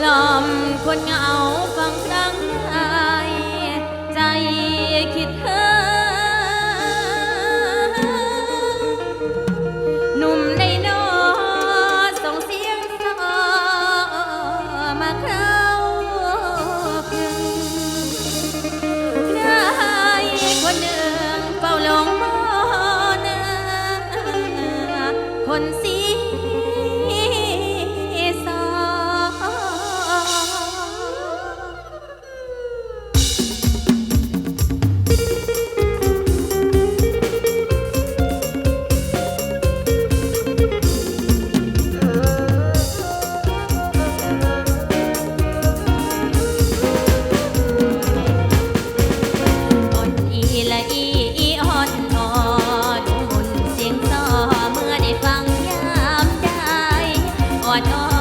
long. อนอ